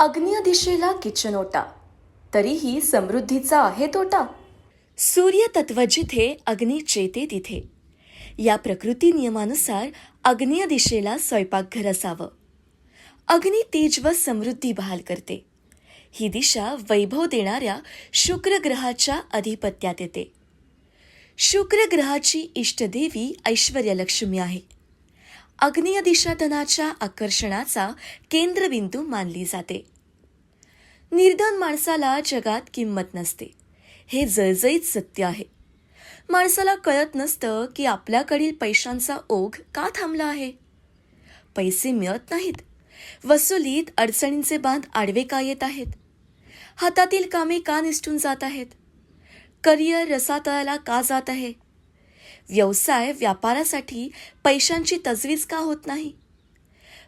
अग्नीय दिशेला किचन ओटा. तरीही समृद्धीचा आहे तोटा. सूर्य तत्व जिथे अग्नी चेते तिथे. या प्रकृती नियमानुसार अग्नीय दिशेला स्वयंपाकघर असावं. अग्नी तेज व समृद्धी बहाल करते. ही दिशा वैभव देणाऱ्या शुक्र ग्रहाच्या अधिपत्यात येते. शुक्र ग्रहाची इष्टदेवी ऐश्वर्यलक्ष्मी आहे. अग्नीय दिशा धनाच्या आकर्षणाचा केंद्रबिंदू मानली जाते. निर्धन माणसाला जगात किंमत नसते. हे जळजळीत सत्य आहे. माणसाला कळत नसतं की आपल्याकडील पैशांचा ओघ का थांबला आहे? पैसे मिळत नाहीत. वसुलीत अडचणींचे बांध आडवे का येत आहेत? हातातील कामे का निसटून जात आहेत? करिअर रसातळाला का जात आहे? व्यवसाय व्यापारासाठी पैशांची तजवीज का होत नाही?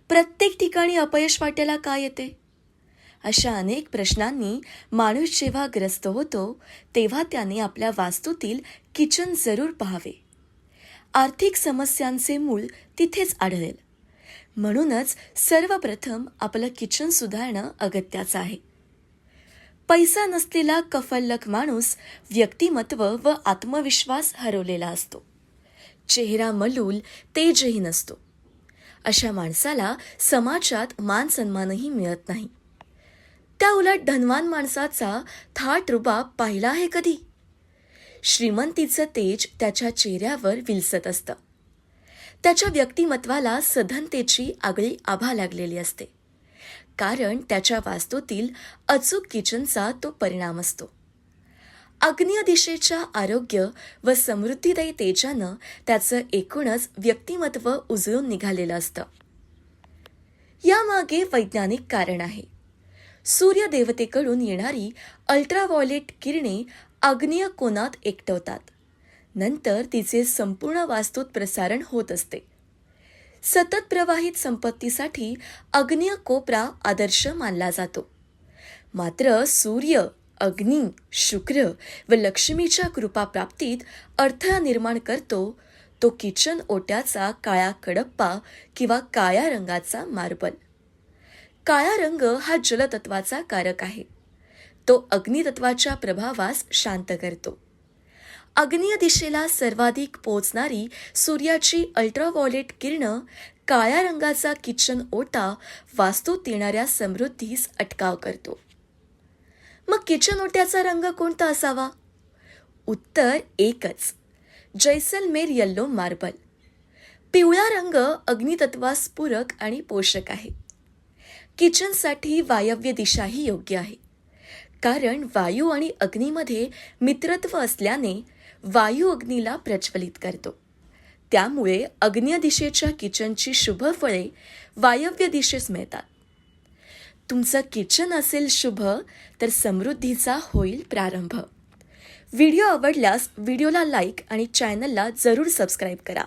प्रत्येक ठिकाणी अपयश वाटेला का येते? अशा अनेक प्रश्नांनी माणूस जेव्हा ग्रस्त होतो तेव्हा त्याने आपल्या वास्तूतील किचन जरूर पाहावे. आर्थिक समस्यांचे मूळ तिथेच आढळेल. म्हणूनच सर्वप्रथम आपलं किचन सुधारणं अगत्याचं आहे. पैसा नसलेला कफल्लक माणूस व्यक्तिमत्व व आत्मविश्वास हरवलेला असतो. चेहरा मलूल तेजही नसतो. अशा माणसाला समाजात मान सन्मानही मिळत नाही. त्या उलट धनवान माणसाचा थाट रुबाब पाहिला आहे कधी? श्रीमंतीचं तेज त्याच्या चेहऱ्यावर विलसत असतं. त्याच्या व्यक्तिमत्वाला सधनतेची आगळी आभा लागलेली असते. कारण त्याच्या वास्तूतील अचूक किचनचा तो परिणाम असतो. अग्नीय दिशेच्या आरोग्य व समृद्धीदायी तेजानं त्याचं एकूणच व्यक्तिमत्व उजळून निघालेलं असतं. यामागे वैज्ञानिक कारण आहे. सूर्यदेवतेकडून येणारी अल्ट्राव्हायोलेट किरणे आग्नेय कोनात एकटवतात? नंतर तिचे संपूर्ण वास्तूत प्रसारण होत असते. सतत प्रवाहित संपत्तीसाठी अग्नीय कोपरा आदर्श मानला जातो. मात्र सूर्य अग्नी शुक्र व लक्ष्मीच्या कृपाप्राप्तीत अडथळा निर्माण करतो तो किचन ओट्याचा काळा कडप्पा किंवा काळ्या रंगाचा मार्बल. काळा रंग हा जलतत्वाचा कारक आहे. तो अग्नितत्वाच्या प्रभावास शांत करतो. अग्नीय दिशेला सर्वाधिक पोचणारी सूर्याची अल्ट्राव्हायोलेट किरणं काळ्या रंगाचा किचन ओटा वास्तूत येणाऱ्या समृद्धीस अटकाव करतो. मग किचन ओट्याचा रंग कोणता असावा? उत्तर एकच. Jaisalmer yellow marble. पिवळा रंग अग्नितत्वास पूरक आणि पोषक आहे. किचनसाठी वायव्य दिशाही योग्य आहे. कारण वायू आणि अग्नीमध्ये मित्रत्व असल्याने वायू अग्नीला प्रज्वलित करतो. त्यामुळे अग्न्य दिशेच्या किचनची शुभ फळे वायव्य दिशेस मिळतात. तुमचं किचन असेल शुभ तर समृद्धीचा होईल प्रारंभ. व्हिडिओ आवडल्यास व्हिडिओला लाईक आणि चॅनलला जरूर सबस्क्राईब करा.